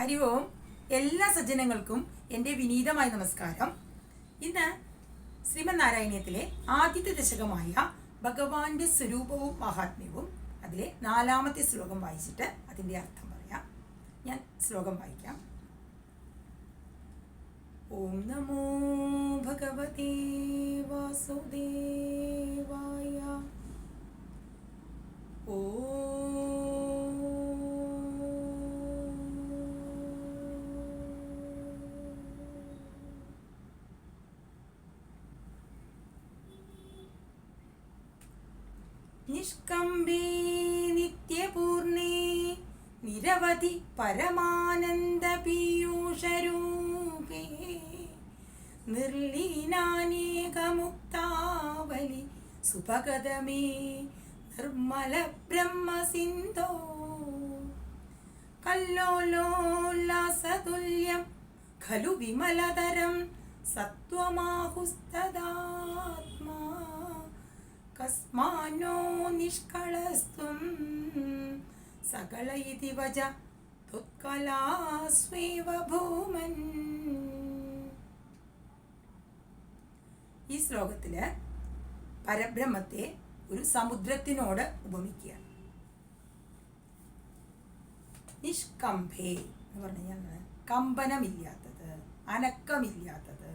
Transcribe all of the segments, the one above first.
ഹരി ഓം എല്ലാ സജ്ജനങ്ങൾക്കും എന്റെ വിനീതമായ നമസ്കാരം. ഇന്ന് ശ്രീമന്നാരായണീയത്തിലെ ആദ്യത്തെ ദശകമായ ഭഗവാന്റെ സ്വരൂപവും മഹാത്മ്യവും അതിലെ നാലാമത്തെ ശ്ലോകം വായിച്ചിട്ട് അതിന്റെ അർത്ഥം പറയാം. ഞാൻ ശ്ലോകം വായിക്കാം. ഓം നമോ ഭഗവതേ വാസുദേവായ. നിഷ്കമ്പേ നിത്യപൂർണേ. നിരവധി പരമാനന്ദ പീയൂഷരൂപേ നിർലീനാനേകമുക്താവലി. സുഭഗതമേ നിർമ്മല ബ്രഹ്മസിന്ധോ കല്ലോലോല്ലാസതുല്യം ഖലു വിമലതരം സത്വമാഹുസ്തദാത്മാ. കസ്മാനോ നിഷ്കളസ്ത്വം സകല ഇതി വജ ത്വത്കലാസ്വേവ ഭൂമൻ ഈ ശ്ലോകത്തിൽ പരബ്രഹ്മത്തെ ഒരു സമുദ്രത്തിനോട് ഉപമിക്കുക. നിഷ്കംഭേ എന്ന് പറഞ്ഞു കഴിഞ്ഞാൽ കമ്പനമില്ലാത്തത് അനക്കമില്ലാത്തത്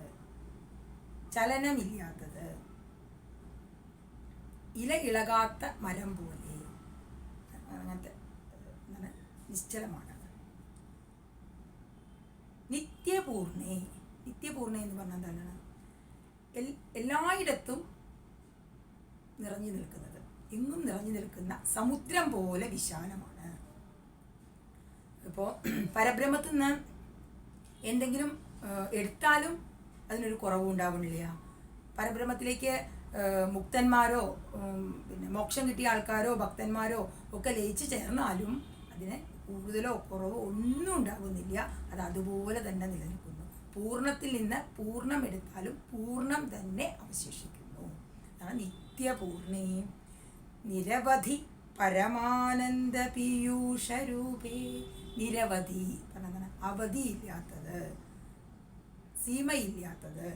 ചലനമില്ലാത്തത്. ഇല ഇളകാത്ത മരം പോലെ. അങ്ങനത്തെ എന്താണ് നിശ്ചലമാണ്. നിത്യപൂർണേ നിത്യപൂർണ എന്ന് പറഞ്ഞാൽ എന്താണ്? എല്ലായിടത്തും നിറഞ്ഞു നിൽക്കുന്നത് എങ്ങും നിറഞ്ഞു നിൽക്കുന്ന സമുദ്രം പോലെ വിശാലമാണ്. ഇപ്പോൾ പരബ്രഹ്മത്തിൽ നിന്ന് എന്തെങ്കിലും എടുത്താലും അതിനൊരു കുറവും ഉണ്ടാവണില്ല പരബ്രഹ്മത്തിലേക്ക് മുക്തന്മാരോ പിന്നെ മോക്ഷം കിട്ടിയ ആൾക്കാരോ ഭക്തന്മാരോ ഒക്കെ ലയിച്ച് ചേർന്നാലും അതിന് കൂടുതലോ കുറവോ ഒന്നും ഉണ്ടാകുന്നില്ല. അത് അതുപോലെ തന്നെ നിലനിൽക്കുന്നു. പൂർണത്തിൽ നിന്ന് പൂർണം എടുത്താലും പൂർണം തന്നെ അവശേഷിക്കുന്നു. അതാണ് നിത്യപൂർണേ. നിരവധി പരമാനന്ദ പീയൂഷരൂപേ നിരവധി പറഞ്ഞാൽ അവധിയില്ലാത്തത് സീമയില്ലാത്തത്.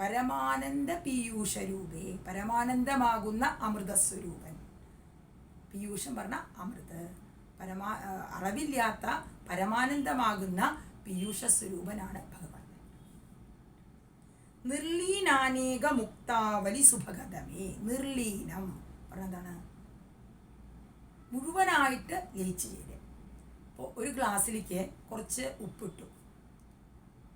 പരമാനന്ദ പീയൂഷ രൂപേ പരമാനന്ദമാകുന്ന അമൃതസ്വരൂപൻ. പീയൂഷം പറഞ്ഞ അമൃത്. പരമാ അറിവില്ലാത്ത പരമാനന്ദമാകുന്ന പീയൂഷ സ്വരൂപനാണ് ഭഗവാൻ. നിർലീനാനേക മുക്താവലി സുഭഗതമേ നിർലീനം. പറഞ്ഞതാണ് മുഴുവനായിട്ട് ലയിച്ചു ചേരുക ഇപ്പോൾ ഒരു ഗ്ലാസ്സിലേക്ക് കുറച്ച് ഉപ്പിട്ടു.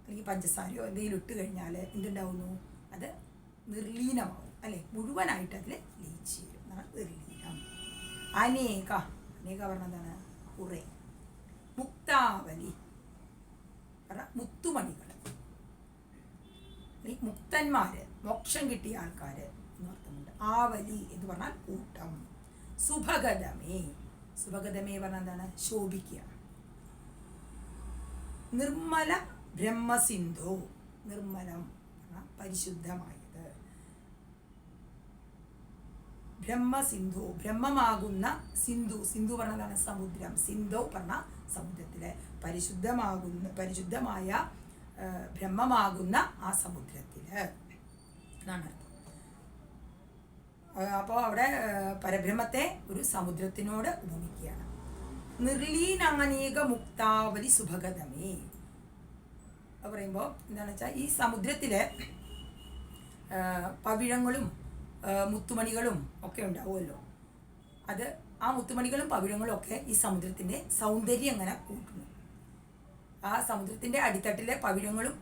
അല്ലെങ്കിൽ പഞ്ചസാരയോ എന്തെങ്കിലും ഇട്ട് കഴിഞ്ഞാൽ എന്തുണ്ടാവുന്നു? അത് നിർലീനമാവും. അല്ലേ? മുഴുവനായിട്ട് അതിൽ ലയിച്ചു ചേരും എന്നാണ് നിർലീനം. അനേക അനേക പറഞ്ഞ എന്താണ്? കുറേ. മുക്താവലി. പറഞ്ഞ മുത്തുമണികൾ മുക്തന്മാർ മോക്ഷം കിട്ടിയ ആൾക്കാർ എന്ന് അർത്ഥമുണ്ട്. ആവലി എന്ന് പറഞ്ഞാൽ കൂട്ടം. സുഭഗതമേ. സുഭഗതമേ പറഞ്ഞാൽ എന്താണ്? ശോഭിക്കുക. നിർമ്മല ബ്രഹ്മസിന്ധു നിർമ്മലം പരിശുദ്ധമായത്. ബ്രഹ്മസിന്ധു ബ്രഹ്മമാകുന്ന സിന്ധു സിന്ധു പറഞ്ഞതാണ് സമുദ്രം. സിന്ധു പറഞ്ഞ സമുദ്രത്തിലെ പരിശുദ്ധമാകുന്ന പരിശുദ്ധമായ ബ്രഹ്മമാകുന്ന ആ സമുദ്രത്തിൽ. എന്നാണ് അർത്ഥം. അപ്പോൾ അവിടെ പരബ്രഹ്മത്തെ ഒരു സമുദ്രത്തിനോട് ഉപമിക്കുകയാണ്. നിർലീനാനേക മുക്താവലി സുഭഗതമേ. പറയുമ്പോൾ എന്താണെന്ന് വെച്ചാൽ ഈ സമുദ്രത്തിലെ പവിഴങ്ങളും മുത്തുമണികളും ഒക്കെ ഉണ്ടാവുമല്ലോ. അത് ആ മുത്തുമണികളും പവിഴങ്ങളും ഒക്കെ ഈ സമുദ്രത്തിന്റെ സൗന്ദര്യം അങ്ങനെ കൂട്ടുന്നു. ആ സമുദ്രത്തിന്റെ അടിത്തട്ടിലെ പവിഴങ്ങളും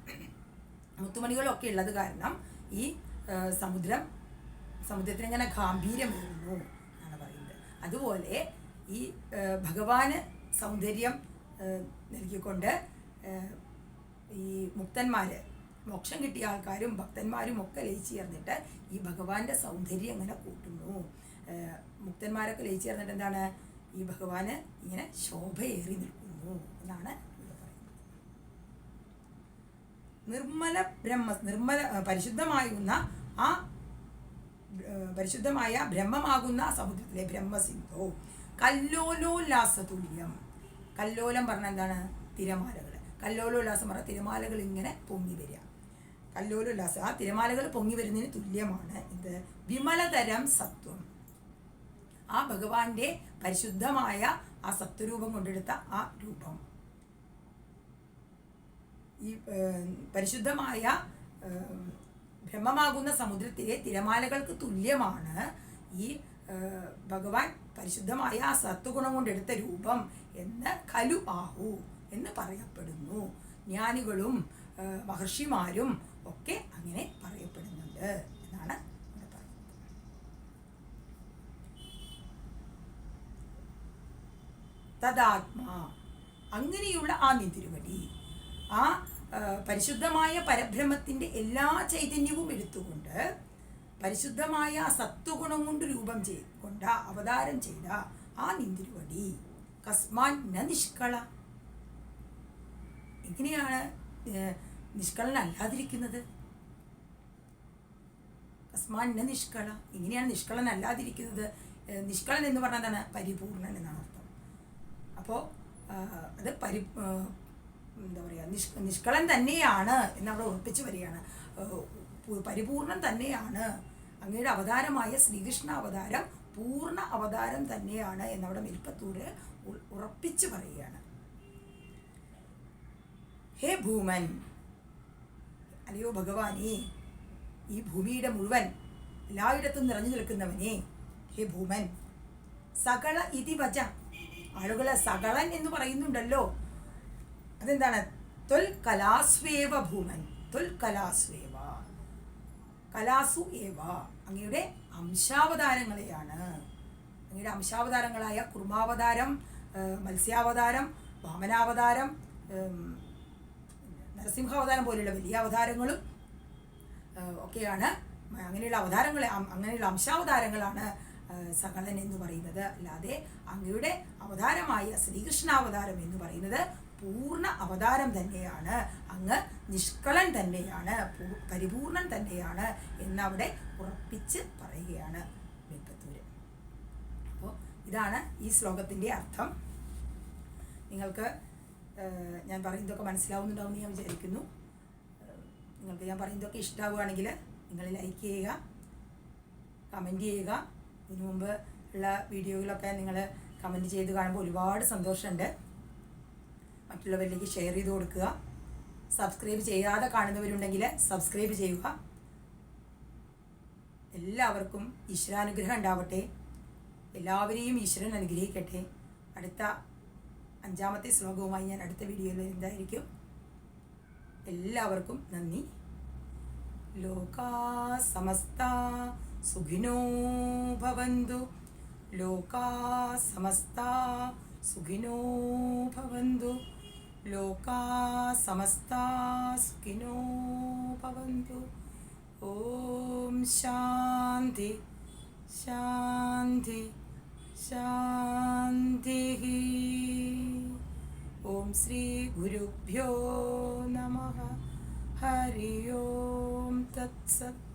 മുത്തുമണികളും ഒക്കെ ഉള്ളത് കാരണം ഈ സമുദ്രം സമുദ്രത്തിന് ഇങ്ങനെ ഗാംഭീര്യമേറുന്നു എന്നാണ് പറയുന്നത്. അതുപോലെ ഈ ഭഗവാന് സൗന്ദര്യം നൽകിക്കൊണ്ട് ഈ മുക്തന്മാർ മോക്ഷം കിട്ടിയ ആൾക്കാരും ഭക്തന്മാരും ഒക്കെ ലയിച്ചു ചേർന്നിട്ട് ഈ ഭഗവാന്റെ സൗന്ദര്യം അങ്ങനെ കൂട്ടുന്നു. മുക്തന്മാരൊക്കെ ലയിച്ചു ചേർന്നിട്ട് എന്താണ്? ഈ ഭഗവാന് ഇങ്ങനെ ശോഭയേറി നിൽക്കുന്നു എന്നാണ് നിർമ്മല ബ്രഹ്മ നിർമ്മല പരിശുദ്ധമാകുന്ന ആ, പരിശുദ്ധമായ ബ്രഹ്മമാകുന്ന സമുദ്രത്തിലെ ബ്രഹ്മസിന്ധു. കല്ലോലോല്ലാസതുല്യം. കല്ലോലം പറഞ്ഞ എന്താണ്? തിരമാലകൾ. കല്ലോല ഉല്ലാസം പറഞ്ഞ തിരമാലകൾ ഇങ്ങനെ പൊങ്ങി വരിക. കല്ലോലോല്ലാസം. ആ തിരമാലകൾ പൊങ്ങി വരുന്നതിന് തുല്യമാണ് ഇത്. വിമലതരം സത്വം. ആ ഭഗവാന്റെ പരിശുദ്ധമായ ആ സത്വരൂപം കൊണ്ടെടുത്ത ആ രൂപം. ഈ പരിശുദ്ധമായ ബ്രഹ്മമാകുന്ന സമുദ്രത്തിലെ തിരമാലകൾക്ക് തുല്യമാണ് ഈ ഭഗവാൻ പരിശുദ്ധമായ ആ സത്വഗുണം കൊണ്ടെടുത്ത രൂപം എന്ന് ഖലു ആഹു. എന്ന് പറയപ്പെടുന്നു. ജ്ഞാനികളും മഹർഷിമാരും ഒക്കെ അങ്ങനെ പറയപ്പെടുന്നുണ്ട് എന്നാണ് ഇവിടെ പറയുന്നത്. തദാത്മാ. അങ്ങനെയുള്ള ആ നിതിരുവടി ആ പരിശുദ്ധമായ പരബ്രഹ്മത്തിന്റെ എല്ലാ ചൈതന്യവും എടുത്തുകൊണ്ട് പരിശുദ്ധമായ സത്വഗുണം കൊണ്ട് രൂപം ചെയ് കൊണ്ട അവതാരം ചെയ്ത ആ നിന്തിരുവടി കസ്മാൻ നിഷ്കള. എങ്ങനെയാണ് നിഷ്കളനല്ലാതിരിക്കുന്നത് കസ്മാൻ ന നിഷ്കള. എങ്ങനെയാണ് നിഷ്കളനല്ലാതിരിക്കുന്നത് നിഷ്കളൻ എന്ന് പറഞ്ഞാൽ എന്താണ്? പരിപൂർണൻ എന്നാണ് അർത്ഥം. അപ്പോൾ അത് പരി എന്താ പറയുക നിഷ് നിഷ്കളൻ തന്നെയാണ് എന്നവിടെ ഉറപ്പിച്ചു വരികയാണ്. പരിപൂർണൻ തന്നെയാണ്. അങ്ങയുടെ അവതാരമായ ശ്രീകൃഷ്ണ അവതാരം പൂർണ അവതാരം തന്നെയാണ് എന്നവിടെ മെൽപ്പത്തൂര് ഉറപ്പിച്ചു പറയുകയാണ്. ഹേ ഭൂമൻ. അല്ലയോ ഭഗവാനേ ഈ ഭൂമിയുടെ മുഴുവൻ എല്ലായിടത്തും നിറഞ്ഞു നിൽക്കുന്നവനെ ഹേ ഭൂമൻ. സകള ഇതി വച ആളുകളെ സകളൻ എന്ന് പറയുന്നുണ്ടല്ലോ. അതെന്താണ്? തൊൽ കലാസ്വേവ ഭൂമൻ. തൊൽ കലാസ്വേവ. കലാസു ഏവ. അങ്ങയുടെ അംശാവതാരങ്ങളെയാണ്. അങ്ങയുടെ അംശാവതാരങ്ങളായ കുർമാവതാരം മത്സ്യാവതാരം വാമനാവതാരം നരസിംഹാവതാരം പോലെയുള്ള വലിയ അവതാരങ്ങളും ഒക്കെയാണ്. അങ്ങനെയുള്ള അവതാരങ്ങളെ അങ്ങനെയുള്ള അംശാവതാരങ്ങളാണ് സകലൻ എന്ന് പറയുന്നത്. അല്ലാതെ അങ്ങയുടെ അവതാരമായ ശ്രീകൃഷ്ണാവതാരം എന്ന് പറയുന്നത് പൂർണ അവതാരം തന്നെയാണ്. അങ്ങ് നിഷ്കളൻ തന്നെയാണ് പരിപൂർണൻ തന്നെയാണ് എന്നവിടെ ഉറപ്പിച്ച് പറയുകയാണ് വെപ്പത്തൂര് അപ്പോൾ ഇതാണ് ഈ ശ്ലോകത്തിന്റെ അർത്ഥം. നിങ്ങൾക്ക് ഞാൻ പറയുന്നതൊക്കെ മനസ്സിലാവുന്നുണ്ടാവും ഞാൻ വിചാരിക്കുന്നു. നിങ്ങൾക്ക് ഞാൻ പറയുന്നതൊക്കെ ഇഷ്ടമാവുകയാണെങ്കിൽ നിങ്ങൾ ലൈക്ക് ചെയ്യുക കമന്റ് ചെയ്യുക. ഇതിനു മുമ്പ് ഉള്ള വീഡിയോകളൊക്കെ നിങ്ങൾ കമന്റ് ചെയ്ത് കാണുമ്പോൾ ഒരുപാട് സന്തോഷമുണ്ട്. മറ്റുള്ളവരിലേക്ക് ഷെയർ ചെയ്ത് കൊടുക്കുക. സബ്സ്ക്രൈബ് ചെയ്യാതെ കാണുന്നവരുണ്ടെങ്കിൽ സബ്സ്ക്രൈബ് ചെയ്യുക. എല്ലാവർക്കും ഈശ്വരാനുഗ്രഹം ഉണ്ടാവട്ടെ. എല്ലാവരെയും ഈശ്വരൻ അനുഗ്രഹിക്കട്ടെ. അടുത്ത അഞ്ചാമത്തെ ശ്ലോകവുമായി ഞാൻ അടുത്ത വീഡിയോയിൽ വരുന്നതായിരിക്കും. എല്ലാവർക്കും നന്ദി. ലോകാ സമസ്ത സുഖിനോ ഭവന്തു. ലോകാ സമസ്ത സുഖിനോ ഭവന്തു. ലോകാ സമസ്ത സുഖിനോ ഭവന്തു. ഓം ശാന്തി. ശാന്തി. ശാന്തി ശ്രീ ഗുരുഭ്യോ നമ ഹരി ഓം തത്സത്